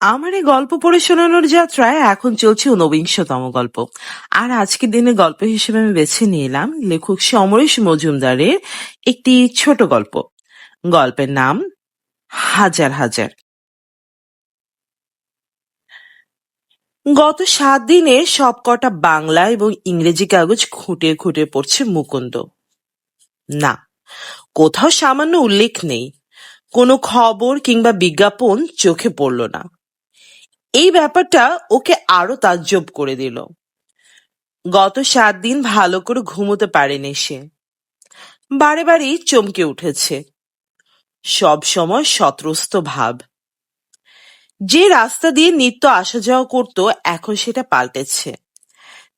আমার এই গল্প পড়ে শোনানোর যাত্রায় এখন চলছে ঊনবিংশতম গল্প। আর আজকের দিনে গল্প হিসেবে আমি বেছে নিলাম লেখক সমরেশ মজুমদারের একটি ছোট গল্প। গল্পের নাম হাজার হাজার। গত সাত দিনে সবকটা বাংলা এবং ইংরেজি কাগজ খুঁটে খুঁটে পড়ছে মুকুন্দ। না, কোথাও সামান্য উল্লেখ নেই। কোনো খবর কিংবা বিজ্ঞাপন চোখে পড়ল না। এই ব্যাপারটা ওকে আরও তাজ্জব করে দিল। গত সাত দিন ভালো করে ঘুমোতে পারেনি সে। বারে বারেই চমকে উঠেছে। সব সময় সত্রস্ত ভাব। যে রাস্তা দিয়ে নিত্য আসা যাওয়া করত, এখন সেটা পাল্টেছে।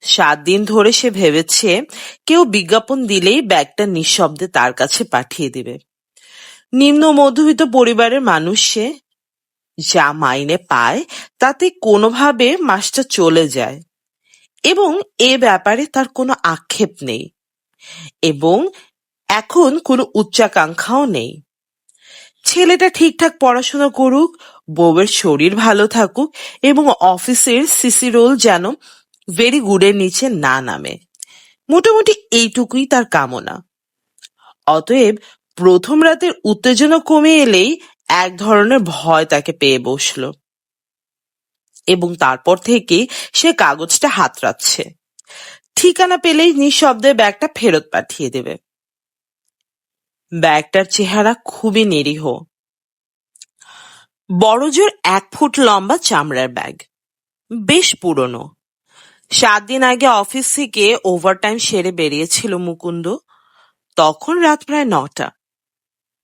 সাত দিন ধরে সে ভেবেছে, কেউ বিজ্ঞাপন দিলেই ব্যাগটা নিঃশব্দে তার কাছে পাঠিয়ে দিবে। নিম্ন মধ্যবিত্ত পরিবারের মানুষ সে যা মাইনে পায়, তাতে কোনোভাবে মাসটা চলে যায়। এবং এ ব্যাপারে তার কোনো আক্ষেপ নেই। এবং এখন কোনো উচ্চাকাঙ্ক্ষাও নেই। ছেলেটা ঠিকঠাক পড়াশোনা করুক, বউয়ের শরীর ভালো থাকুক এবং অফিসের সিসি রোল যেন ভেরি গুডের নিচে না নামে। মোটামুটি এইটুকুই তার কামনা। অতএব প্রথম রাতের উত্তেজনা কমে এলেই এক ধরনের ভয় তাকে পেয়ে বসল। এবং তারপর থেকে সে কাগজটা হাতড়াচ্ছে। ঠিকানা পেলেই নিঃশব্দে ব্যাগটা ফেরত পাঠিয়ে দেবে। ব্যাগটার চেহারা খুবই নিরীহ। বড়জোর এক ফুট লম্বা চামড়ার ব্যাগ। বেশ পুরনো। সাত দিন আগে অফিস থেকে ওভারটাইম সেরে বেরিয়েছিল মুকুন্দ। তখন রাত প্রায় নটা।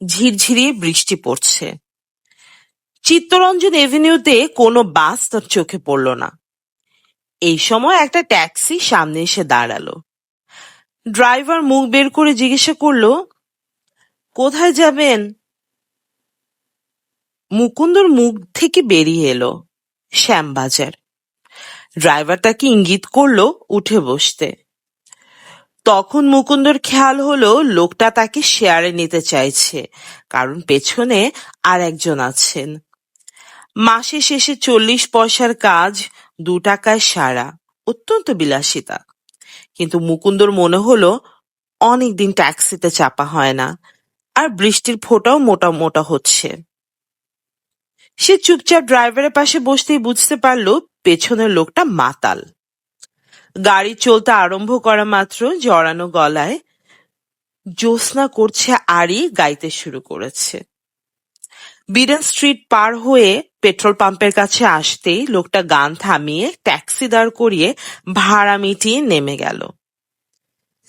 ঝিরঝিরিয়ে বৃষ্টি পড়ছে। চিত্তরঞ্জন এভিনিউতে কোনো বাস তার চোখে পড়ল না। এই সময় একটা ট্যাক্সি সামনে এসে দাঁড়াল। ড্রাইভার মুখ বের করে জিজ্ঞাসা করল, কোথায় যাবেন? মুকুন্দর মুখ থেকে বেরিয়ে এলো শ্যামবাজার। ড্রাইভার তাকে ইঙ্গিত করল, উঠে বসতে। তখন মুকুন্দর খেয়াল হলো লোকটা তাকে শেয়ারে নিতে চাইছে, কারণ পেছনে আর একজন আছেন। মাসে শেষে চল্লিশ পয়সার কাজ, দু টাকায় সারা, অত্যন্ত বিলাসিতা। কিন্তু মুকুন্দর মনে হলো অনেকদিন ট্যাক্সিতে চাপা হয় না, আর বৃষ্টির ফোঁটাও মোটা মোটা হচ্ছে। সে চুপচাপ ড্রাইভারের পাশে বসতেই বুঝতে পারল পেছনের লোকটা মাতাল। গাড়ি চলতে আরম্ভ করা মাত্র জড়ানো গলায় জ্যোৎস্না করছে আড়ি গাইতে শুরু করেছে। বিডেন স্ট্রিট পার হয়ে পেট্রোল পাম্পের কাছে আসতেই লোকটা গান থামিয়ে ট্যাক্সি দাঁড় করিয়ে ভাড়া মিটিয়ে নেমে গেল।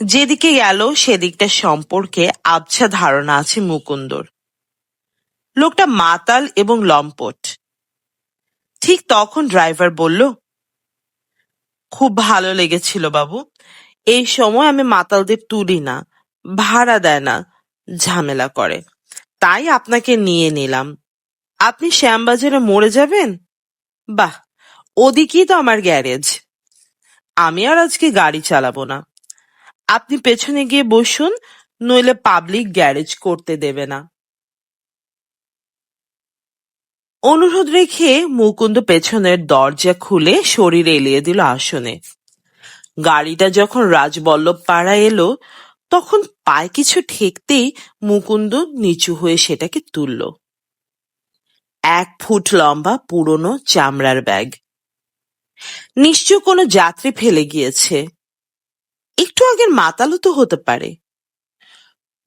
যেদিকে গেল সেদিকটা সম্পর্কে আবছা ধারণা আছে মুকুন্দর। লোকটা মাতাল এবং লম্পট। ঠিক তখন ড্রাইভার বলল খুব ভালো লেগেছিল বাবু। এই সময় আমি মাতালদের তুলি না, ভাড়া দেয় না, ঝামেলা করে। তাই আপনাকে নিয়ে নিলাম। আপনি শ্যামবাজারে মরে যাবেন? বাহ, ওদিকেই তো আমার গ্যারেজ। আমি আর আজকে গাড়ি চালাবো না। আপনি পেছনে গিয়ে বসুন, নইলে পাবলিক গ্যারেজ করতে দেবে না। অনুরোধ রেখে মুকুন্দ পেছনের দরজা খুলে শরীর এলিয়ে দিল আসনে। গাড়িটা যখন রাজবল্লভ পাড়া এলো, তখন পায়ে কিছু ঠেকতেই মুকুন্দ নিচু হয়ে সেটাকে তুলল। এক ফুট লম্বা পুরনো চামড়ার ব্যাগ। নিশ্চয় কোনো যাত্রী ফেলে গিয়েছে। একটু আগের মাতালও তো হতে পারে।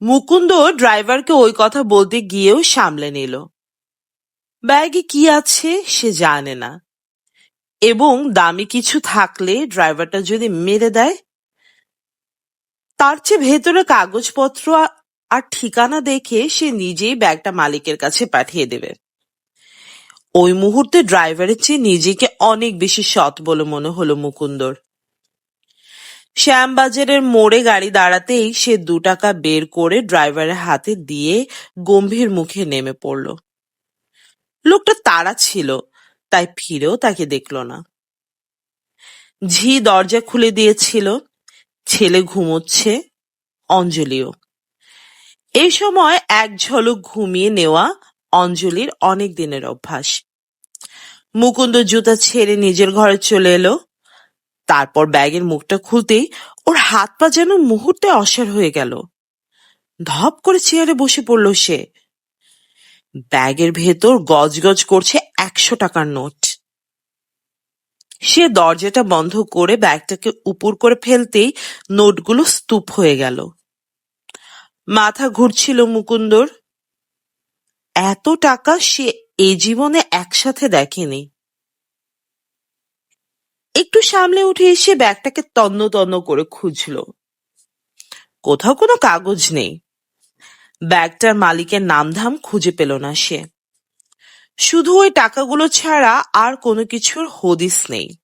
মুকুন্দ ড্রাইভারকে ওই কথা বলতে গিয়েও সামলে নিল। ব্যাগে কি আছে সে জানে না। এবং দামি কিছু থাকলে ড্রাইভারটা যদি মেরে দেয়, তার চেয়ে ভেতরে কাগজপত্র আর ঠিকানা দেখে সে নিজেই ব্যাগটা মালিকের কাছে পাঠিয়ে দেবে। ওই মুহূর্তে ড্রাইভারের চেয়ে নিজেকে অনেক বেশি সৎ বলে মনে হলো মুকুন্দর। শ্যামবাজারের মোড়ে গাড়ি দাঁড়াতেই সে দু টাকা বের করে ড্রাইভারের হাতে দিয়ে গম্ভীর মুখে নেমে পড়ল। লোকটা তাড়া ছিল, তাই ফিরেও তাকে দেখল না। ঝি দরজা খুলে দিয়েছিল, ছেলে ঘুমোচ্ছে, অঞ্জলিও। এই সময় এক ঝলক ঘুমিয়ে নেওয়া অঞ্জলির অনেক দিনের অভ্যাস। মুকুন্দ জুতা ছেড়ে নিজের ঘরে চলে এলো, তারপর ব্যাগের মুখটা খুলতেই ওর হাত পা যেন মুহূর্তে অসাড় হয়ে গেল। ধপ করে চেয়ারে বসে পড়ল সে। ব্যাগের ভেতর গজগজ করছে একশো টাকার নোট। সে দরজাটা বন্ধ করে ব্যাগটাকে উপর করে ফেলতেই নোটগুলো স্তূপ হয়ে গেল। মাথা ঘুরছিল মুকুন্দর। এত টাকা সে এ জীবনে একসাথে দেখেনি। একটু সামলে উঠে এসে ব্যাগটাকে তন্ন তন্ন করে খুঁজল। কোথাও কোনো কাগজ নেই। ব্যাগটার মালিকের নামধাম খুঁজে পেল না সে। শুধু ওই টাকাগুলো ছাড়া আর কোনো কিছুর হদিস নেই।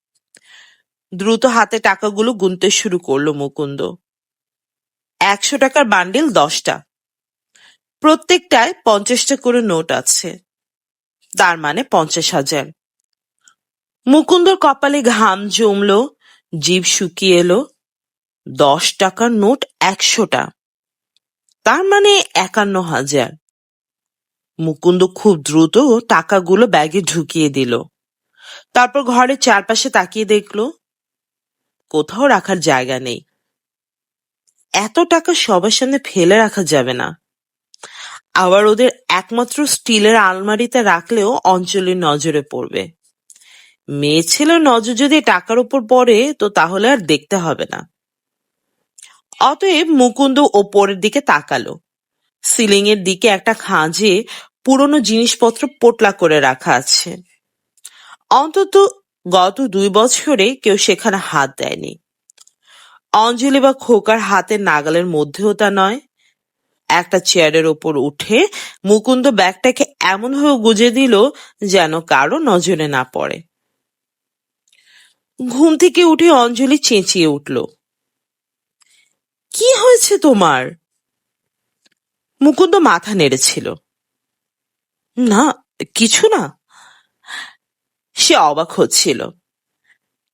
দ্রুত হাতে টাকাগুলো গুনতে শুরু করল মুকুন্দ। একশো টাকার বান্ডিল দশটা। প্রত্যেকটায় পঞ্চাশটা করে নোট আছে। তার মানে পঞ্চাশ হাজার। মুকুন্দর কপালে ঘাম জমলো জিভ শুকিয়ে এলো। দশ টাকার নোট একশোটা। তার মানে একান্ন হাজার। মুকুন্দ খুব দ্রুত টাকাগুলো ব্যাগে ঢুকিয়ে দিল। তারপর ঘরের চারপাশে তাকিয়ে দেখল, কোথাও রাখার জায়গা নেই। এত টাকা সবার সামনে ফেলে রাখা যাবে না। আবার ওদের একমাত্র স্টিলের আলমারিতে রাখলেও অঞ্চলের নজরে পড়বে। মেয়ে ছেলের নজর যদি টাকার উপর পড়ে, তো তাহলে আর দেখতে হবে না। অতএব মুকুন্দ ওপরের দিকে তাকালো। সিলিং এর দিকে একটা খাঁজে পুরনো জিনিসপত্র পোটলা করে রাখা আছে। অন্তত গত দুই বছরে কেউ সেখানে হাত দেয়নি। অঞ্জলি বা খোকার হাতের নাগালের মধ্যেও তা নয়। একটা চেয়ারের ওপর উঠে মুকুন্দ ব্যাগটাকে এমনভাবে গুজে দিল যেন কারও নজরে না পড়ে। ঘুম থেকে উঠে অঞ্জলি চেঁচিয়ে উঠল। কি হয়েছে তোমার? মুকুন্দ মাথা নেড়েছিল। না, কিছু না। সে অবাক হচ্ছিল।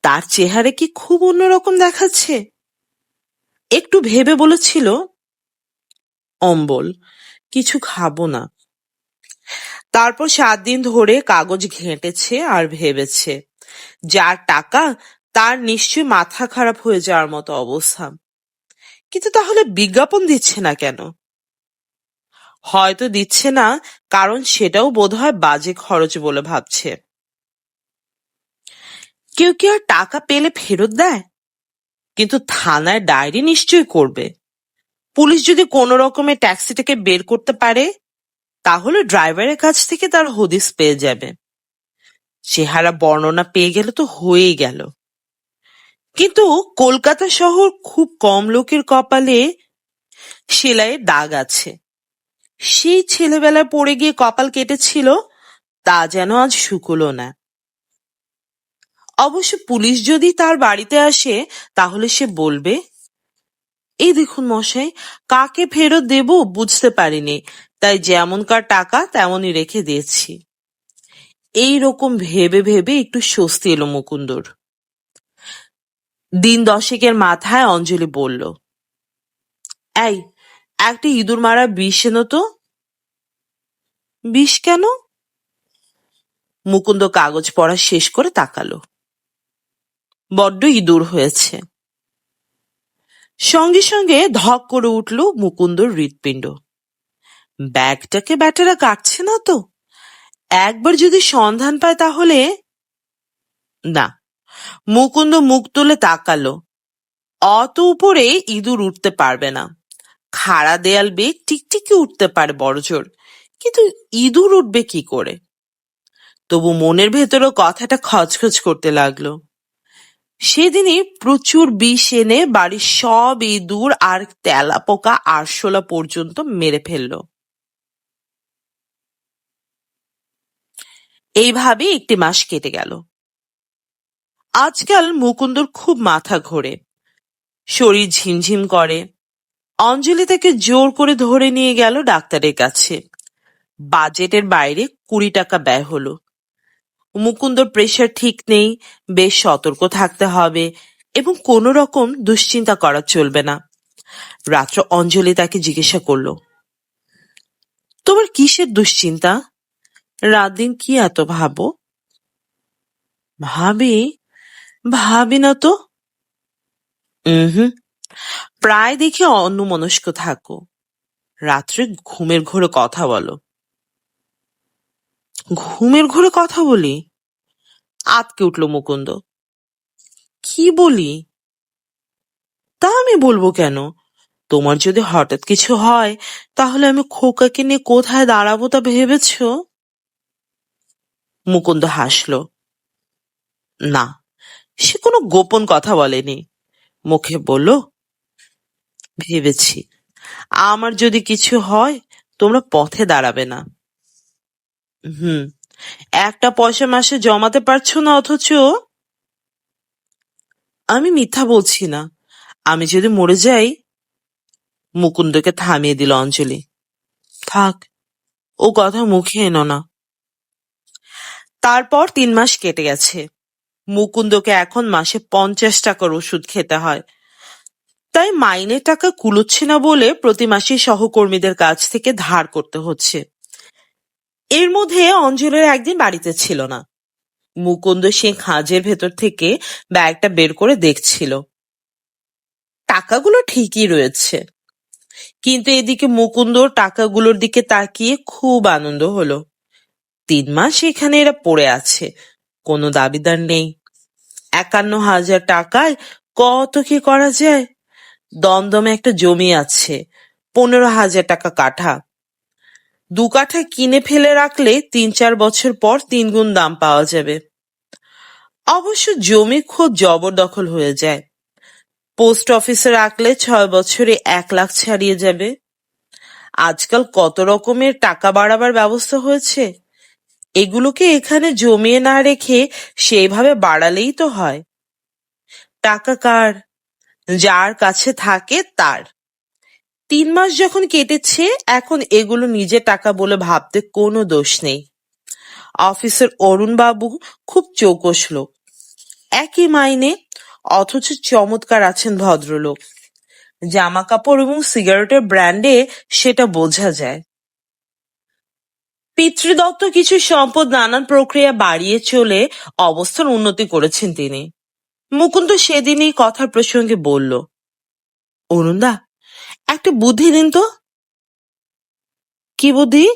তার চেহারা কি খুব অন্যরকম দেখাচ্ছে? একটু ভেবে বলেছিল, অম্বল, কিছু খাব না। তারপর সাত দিন ধরে কাগজ ঘেঁটেছে আর ভেবেছে, যার টাকা তার নিশ্চয় মাথা খারাপ হয়ে যাওয়ার মতো অবস্থা। কিন্তু তাহলে বিজ্ঞাপন দিচ্ছে না কেন? হয়তো দিচ্ছে না, কারণ সেটাও বোধহয় বাজে খরচ বলে ভাবছে। কেউ কি আর টাকা পেলে ফেরত দেয়? কিন্তু থানায় ডায়েরি নিশ্চয় করবে। পুলিশ যদি কোনো রকমে ট্যাক্সিটাকে বের করতে পারে, তাহলে ড্রাইভারের কাছ থেকে তার হদিস পেয়ে যাবে। চেহারা বর্ণনা পেয়ে গেলে তো হয়েই গেল। কিন্তু কলকাতা শহর খুব কম লোকের কপালে সেলাইয়ের দাগ আছে। সেই ছেলেবেলায় পড়ে গিয়ে কপাল কেটেছিল, তা যেন আজ শুকলো না। অবশ্য পুলিশ যদি তার বাড়িতে আসে, তাহলে সে বলবে, এই দেখুন মশাই, কাকে ফেরত দেব বুঝতে পারিনি, তাই যেমনকার টাকা, তেমনই রেখে দিয়েছি। এই রকম ভেবে ভেবে একটু স্বস্তি এলো মুকুন্দর। দিন দশেকের মাথায় অঞ্জলি বলল, এই, একটা ইঁদুর মারা বিষ এনো তো? বিষ কেন? মুকুন্দ কাগজ পড়া শেষ করে তাকালো। বড্ড ইঁদুর হয়েছে। সঙ্গে সঙ্গে ধক করে উঠল মুকুন্দর হৃৎপিণ্ড। ব্যাগটাকে ব্যাটারা কাটছে না তো? একবার যদি সন্ধান পায় তাহলে? না মুকুন্দ মুখ তুলে তাকালো। অত উপরে ইঁদুর উঠতে পারবে না। খাড়া দেয়াল বেয়ে টিকটিকি উঠতে পারে বড়জোর, কিন্তু ইঁদুর উঠবে কি করে? তবু মনের ভেতরও কথাটা খচখচ করতে লাগল। সেদিনই প্রচুর বিষ এনে বাড়ির সব ইঁদুর আর তেলা তেলাপোকা আরশোলা পর্যন্ত মেরে ফেলল। এইভাবে একটি মাস কেটে গেল। আজকাল মুকুন্দর খুব মাথা ঘোরে। শরীর ঝিমঝিম করে। অঞ্জলি তাকে জোর করে ধরে নিয়ে গেল ডাক্তারের কাছে। বাজেটের বাইরে কুড়ি টাকা ব্যয় হলো। মুকুন্দর প্রেশার ঠিক নেই, বেশ সতর্ক থাকতে হবে এবং কোনো রকম দুশ্চিন্তা করা চলবে না। রাত্র অঞ্জলি তাকে জিজ্ঞাসা করল, তোমার কিসের দুশ্চিন্তা? রাত দিন কি এত ভাবো? ভাবি ভাবি না তো। হুম প্রায় দেখি অন্যমনস্ক থাকো। রাত্রে ঘুমের ঘোরে কথা বলো। ঘুমের ঘোরে কথা বলি? আতকে উঠল মুকুন্দ। কি বলি? তা আমি বলব কেন? তোমার যদি হঠাৎ কিছু হয় তাহলে আমি খোকাকে নিয়ে কোথায় দাঁড়াবো তা ভেবেছ? মুকুন্দ হাসল। না সে কোনো গোপন কথা বলেনি। মুখে বলল, ভেবেছি, আমার যদি কিছু হয়, তোমরা পথে দাঁড়াবে না। হুম, একটা পয়সা মাসে জমাতে পারছ না অথচ? আমি মিথ্যা বলছি না। আমি যদি মরে যাই, মুকুন্দকে থামিয়ে দিল অঞ্জলি। থাক, ও কথা মুখে এনো না। তারপর তিন মাস কেটে গেছে। মুকুন্দকে এখন মাসে পঞ্চাশ টাকার ওষুধ খেতে হয়। তাই মাইনের টাকা কুলোচ্ছে না বলে প্রতি মাসে সহকর্মীদের কাছ থেকে ধার করতে হচ্ছে। এর মধ্যে অঞ্জলের একদিন বাড়িতে ছিল না। মুকুন্দ সে খাঁজের ভেতর থেকে ব্যাগটা বের করে দেখছিল। টাকাগুলো ঠিকই রয়েছে। কিন্তু এদিকে মুকুন্দ টাকাগুলোর দিকে তাকিয়ে খুব আনন্দ হলো। তিন মাস এখানে এরা পড়ে আছে। কোনো দাবিদার নেই। একান্ন হাজার টাকায় কত কি করা যায়? দমদমে একটা জমি আছে, পনেরো হাজার টাকা কাঠা। দু কাঠা কিনে ফেলে রাখলে তিন চার বছর পর তিন গুণ দাম পাওয়া যাবে। অবশ্য জমি খুব জবরদখল হয়ে যায়। পোস্ট অফিসে রাখলে ছয় বছরে এক লাখ ছাড়িয়ে যাবে। আজকাল কত রকমের টাকা বাড়াবার ব্যবস্থা হয়েছে? এগুলোকে এখানে জমিয়ে না রেখে সেইভাবে বাড়ালেই তো হয়। টাকা কার? যার কাছে থাকে তার। তিন মাস যখন কেটেছে, এখন এগুলো নিজের টাকা বলে ভাবতে কোনো দোষ নেই। অফিসের অরুণ বাবু খুব চৌকস লোক। একই মাইনে, অথচ চমৎকার আছেন ভদ্রলোক। জামা কাপড় এবং সিগারেটের ব্র্যান্ডে সেটা বোঝা যায়। পিতৃদত্ত কিছু সম্পদ নানান প্রক্রিয়া বাড়িয়ে চলে অবস্থার উন্নতি করেছেন তিনি। মুকুন্দ সেদিন এই কথার প্রসঙ্গে বলল, অরুণদা, একটা বুদ্ধি দিন তো। কি বুদ্ধি?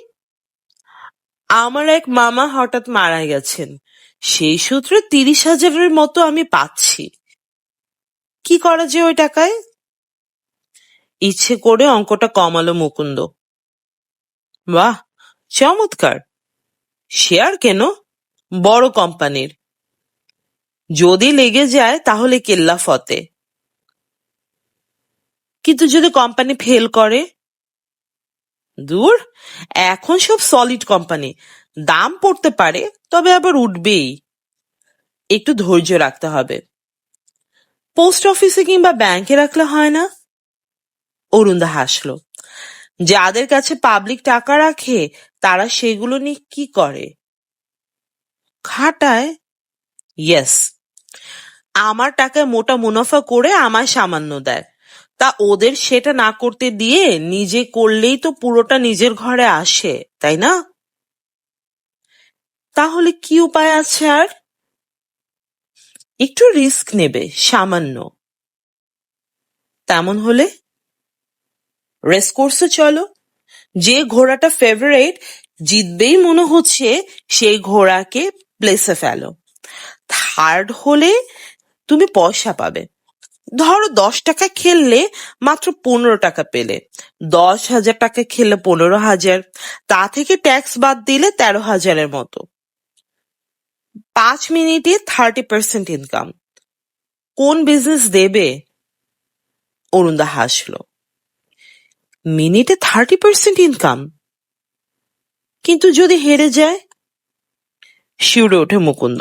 আমার এক মামা হঠাৎ মারা গেছেন। সেই সূত্রে তিরিশ হাজারের মতো আমি পাচ্ছি। কি করা যায় ওই টাকায়? ইচ্ছে করে অঙ্কটা কমালো মুকুন্দ। বাহ! চমৎকার। শেয়ার কেন? বড় কোম্পানির। যদি লেগে যায় তাহলে কেল্লা ফতে। কিন্তু যদি কোম্পানি ফেল করে? দূর, এখন সব সলিড কোম্পানি। দাম পড়তে পারে, তবে আবার উঠবেই। একটু ধৈর্য রাখতে হবে। পোস্ট অফিসে কিংবা ব্যাংকে রাখলে হয় না? অরুণদা হাসলো। যাদের কাছে পাবলিক টাকা রাখে তারা সেগুলো নিয়ে কি করে? খাটায়? ইয়েস আমার টাকায় মোটা মুনাফা করে আমায় সামান্য দেয়। তা ওদের সেটা না করতে দিয়ে নিজে করলেই তো পুরোটা নিজের ঘরে আসে, তাই না? তাহলে কি উপায় আছে আর? একটু রিস্ক নেবে, সামান্য। তেমন হলে? রেস কোর্সে চলো। যে ঘোড়াটা ফেভারিট জিতবেই মনে হচ্ছে সেই ঘোড়াকে প্লেসে ফেলো। থার্ড হলে তুমি পয়সা পাবে। ধরো দশ টাকা খেললে মাত্র পনেরো টাকা পেলে। দশ হাজার টাকা খেললে পনেরো হাজার। তা থেকে ট্যাক্স বাদ দিলে তেরো হাজারের মতো। পাঁচ মিনিটে থার্টি পার্সেন্ট ইনকাম কোন বিজনেস দেবে? অরুণদা হাসলো। মিনিটে থার্টি পার্সেন্ট ইনকাম কিন্তু যদি হেরে যায়, শিউরে ওঠে মুকুন্দ।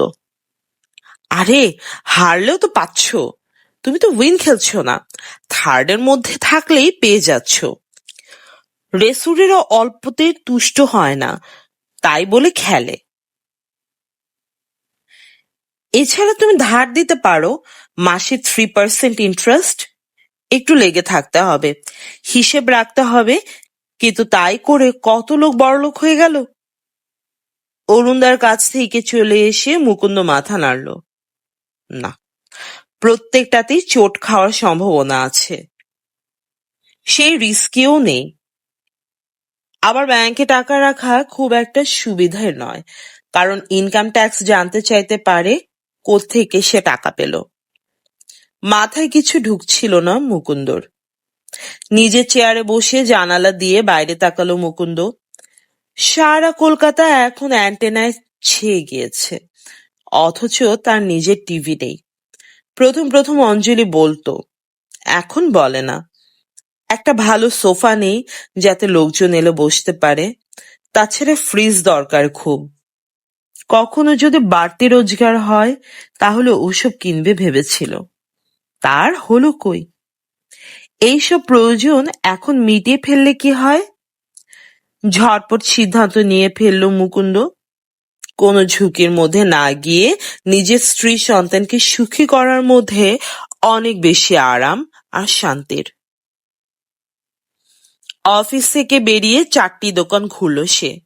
আরে, হারলেও তো পাচ্ছ। তুমি তো উইন খেলছো না। থার্ডের মধ্যে থাকলেই পেয়ে যাচ্ছ। রেসুরেরও অল্পতে তুষ্ট হয় না। তাই বলে খেলে। এছাড়া তুমি ধার দিতে পারো। মাসে থ্রি পার্সেন্ট ইন্টারেস্ট একটু লেগে থাকতে হবে। হিসেব রাখতে হবে, কিন্তু তাই করে কত লোক বড়লোক হয়ে গেল? অরুণদার কাছ থেকে চলে এসে মুকুন্দ মাথা নাড়ল। না, প্রত্যেকটাতেই চোট খাওয়ার সম্ভাবনা আছে। সেই রিস্কেও নেই। আবার ব্যাংকে টাকা রাখা খুব একটা সুবিধার নয়, কারণ ইনকাম ট্যাক্স জানতে চাইতে পারে কোত্থেকে সে টাকা পেল। মাথায় কিছু ঢুকছিল না মুকুন্দর। নিজের চেয়ারে বসে জানালা দিয়ে বাইরে তাকালো মুকুন্দ। সারা কলকাতা এখন অ্যান্টেনায় ছেয়ে গিয়েছে, অথচ তার নিজের টিভি নেই। প্রথম প্রথম অঞ্জলি বলতো, এখন বলে না। একটা ভালো সোফা নেই যাতে লোকজন এলে বসতে পারে, তাছাড়া ফ্রিজ দরকার খুব। কখনো যদি বাড়তি রোজগার হয়, তাহলে ওসব কিনবে ভেবেছিল। তার হলো কই? এইসব প্রয়োজন এখন মিটিয়ে ফেললে কি হয়? ঝটপট সিদ্ধান্ত নিয়ে ফেলল মুকুন্দ। কোনো ঝুঁকির মধ্যে না গিয়ে নিজের স্ত্রী সন্তানকে সুখী করার মধ্যে অনেক বেশি আরাম আর শান্তির। অফিস থেকে বেরিয়ে চারটি দোকান খুলল সে।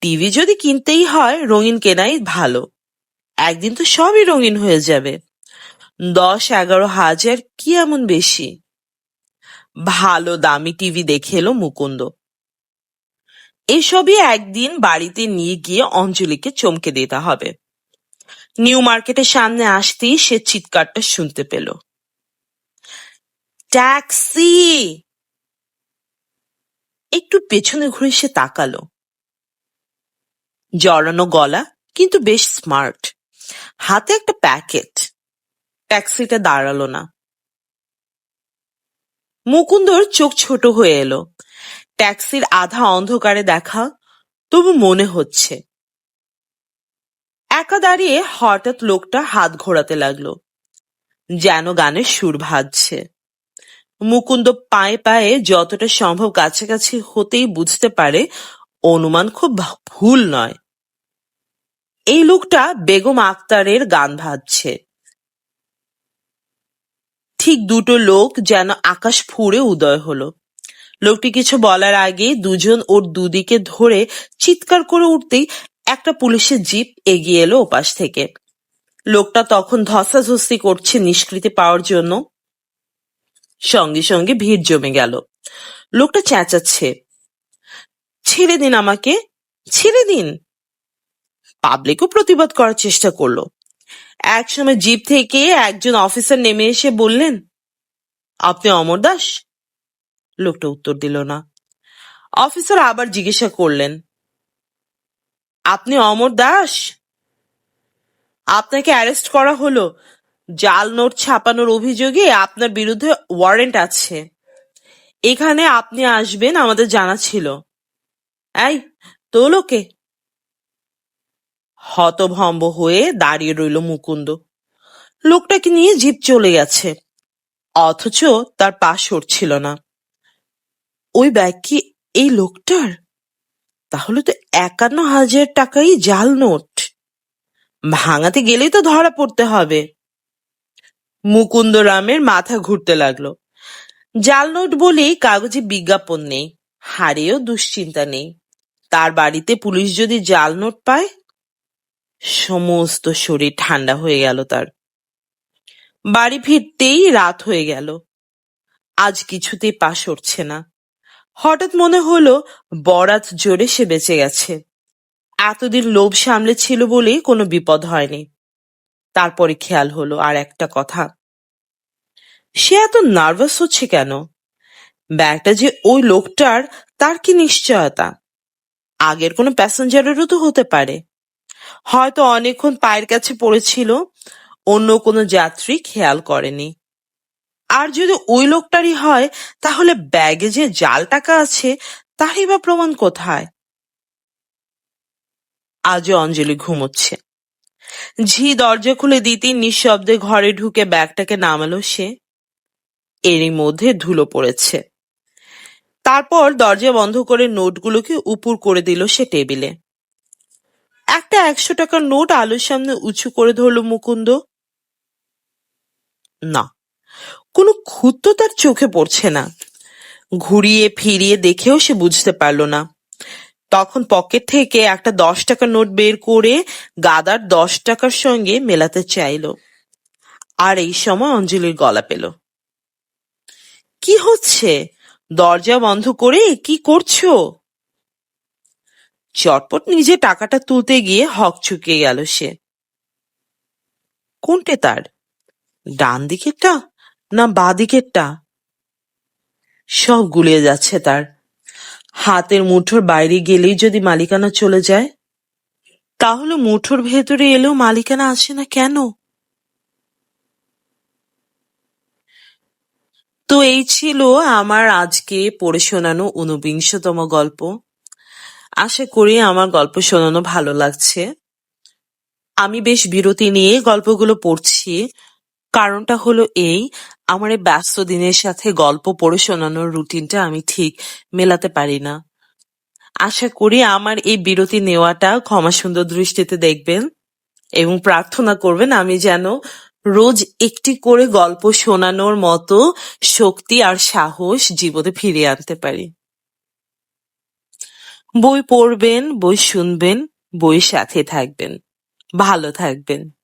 টিভি যদি কিনতেই হয়, রঙিন কেনাই ভালো। একদিন তো সবই রঙিন হয়ে যাবে। দশ এগারো হাজার কি এমন বেশি? ভালো দামি টিভি দেখে এলো মুকুন্দ। এসবই একদিন বাড়িতে নিয়ে গিয়ে অঞ্জলিকে চমকে দিতে হবে। নিউ মার্কেটের সামনে আসতেই সে চিৎকারটা শুনতে পেল। ট্যাক্সি! একটু পেছনে ঘুরে সে তাকালো। জড়ানো গলা, কিন্তু বেশ স্মার্ট। হাতে একটা প্যাকেট। ট্যাক্সিটা দাঁড়াল না। মুকুন্দর চোখ ছোট হয়ে এলো। ট্যাক্সির আধা অন্ধকারে দেখা তবু মনে হচ্ছে। একা দাঁড়িয়ে হঠাৎ লোকটা হাত ঘোরাতে লাগল। যেন গানের সুর ভাজছে। মুকুন্দ পায়ে পায়ে যতটা সম্ভব কাছাকাছি হতেই বুঝতে পারে অনুমান খুব ভুল নয়। এই লোকটা বেগম আক্তারের গান ভাজছে। ঠিক দুটো লোক যেন আকাশ ফুঁড়ে উদয় হলো। লোকটি কিছু বলার আগে দুজন ওর দুদিকে ধরে চিৎকার করে উঠতেই একটা পুলিশের জিপ এগিয়ে এলো ওপাশ থেকে। লোকটা তখন ধস্তাধস্তি করছে নিষ্কৃতি পাওয়ার জন্য। সঙ্গে সঙ্গে ভিড় জমে গেল। লোকটা চেঁচাচ্ছে। ছেড়ে দিন আমাকে, ছেড়ে দিন। পাবলিকও প্রতিবাদ করার চেষ্টা করল। একসময় জিপ থেকে একজন অফিসার নেমে এসে বললেন, আপনি অমর দাস? লোকটা উত্তর দিল না। অফিসার আবার জিজ্ঞাসা করলেন, আপনি অমর দাস? আপনাকে অ্যারেস্ট করা হলো। জাল নোট ছাপানোর অভিযোগে আপনার বিরুদ্ধে ওয়ারেন্ট আছে। এখানে আপনি আসবেন, আমাদের জানা ছিল। এই তো লোকে হতভম্ব হয়ে দাঁড়িয়ে রইল মুকুন্দ। লোকটাকে নিয়ে জিপ চলে গেছে, অথচ তার পা সরছিল না। ওই ব্যাগ কি এই লোকটার? তাহলে তো একান্ন হাজার টাকাই জাল নোট। ভাঙাতে গেলেই তো ধরা পড়তে হবে। মুকুন্দ রামের মাথা ঘুরতে লাগল। জাল নোট বলেই কাগজে বিজ্ঞাপন নেই, হারেও দুশ্চিন্তা নেই। তার বাড়িতে পুলিশ যদি জাল নোট পায় সমস্ত শরীর ঠান্ডা হয়ে গেল তার। বাড়ি ফিরতেই রাত হয়ে গেল। আজ কিছুতেই পা সরছে না। হঠাৎ মনে হলো বরাত জোরে সে বেঁচে গেছে। এতদিন লোভ সামলে ছিল বলেই কোনো বিপদ হয়নি। তারপরে খেয়াল হলো আর একটা কথা। সে এত নার্ভাস হচ্ছে কেন? ব্যাগটা যে ওই লোকটার, তার কি নিশ্চয়তা? আগের কোনো প্যাসেঞ্জারেরও তো হতে পারে। হয়তো অনেকক্ষণ পায়ের কাছে পড়েছিল, অন্য কোনো যাত্রী খেয়াল করেনি। আর যদি ওই লোকটারই হয়, তাহলে ব্যাগে যে জাল টাকা আছে, তারই বা প্রমাণ কোথায়? আজও অঞ্জলি ঘুমোচ্ছে। ঝি দরজা খুলে দিতেই নিঃশব্দে ঘরে ঢুকে ব্যাগটাকে নামালো সে। এরই মধ্যে ধুলো পড়েছে। তারপর দরজা বন্ধ করে নোটগুলোকে উপুর করে দিল সে টেবিলে। একটা একশো টাকার নোট আলোর সামনে উঁচু করে ধরল মুকুন্দ। না, কোনো ক্ষুদ্র তার চোখে পড়ছে না। ঘুরিয়ে ফিরিয়ে দেখেও সে বুঝতে পারল না। তখন পকেট থেকে একটা দশ টাকার নোট বের করে গাদার দশ টাকার সঙ্গে মেলাতে চাইলো। আর এই সময় অঞ্জলির গলা পেল। কি হচ্ছে? দরজা বন্ধ করে কি করছ? চটপট নিজে টাকাটা তুলতে গিয়ে হক চুকিয়ে গেল সে। কোনটে তার? ডান দিকেরটা না বা দিকেরটা? সব গুলিয়ে যাচ্ছে তার। হাতের মুঠোর বাইরে গেলেই যদি মালিকানা চলে যায়? তাহলে মুঠোর ভেতরে এলেও মালিকানা আসে না কেন? তো এই ছিল আমার আজকে পড়ে শোনানো ঊনবিংশতম গল্প। আশা করি আমার গল্প শোনানো ভালো লাগছে। আমি বেশ বিরতি নিয়ে গল্পগুলো পড়ছি। কারণটা হলো এই, আমার এই ব্যস্ত দিনের সাথে গল্প পড়ে শোনানোর রুটিনটা আমি ঠিক মেলাতে পারি না। আশা করি আমার এই বিরতি নেওয়াটা ক্ষমা সুন্দর দৃষ্টিতে দেখবেন এবং প্রার্থনা করবেন আমি যেন রোজ একটি করে গল্প শোনানোর মতো শক্তি আর সাহস জীবনে ফিরিয়ে আনতে পারি। বই পড়বেন বই শুনবেন বইয়ের সাথে থাকবেন। ভালো থাকবেন।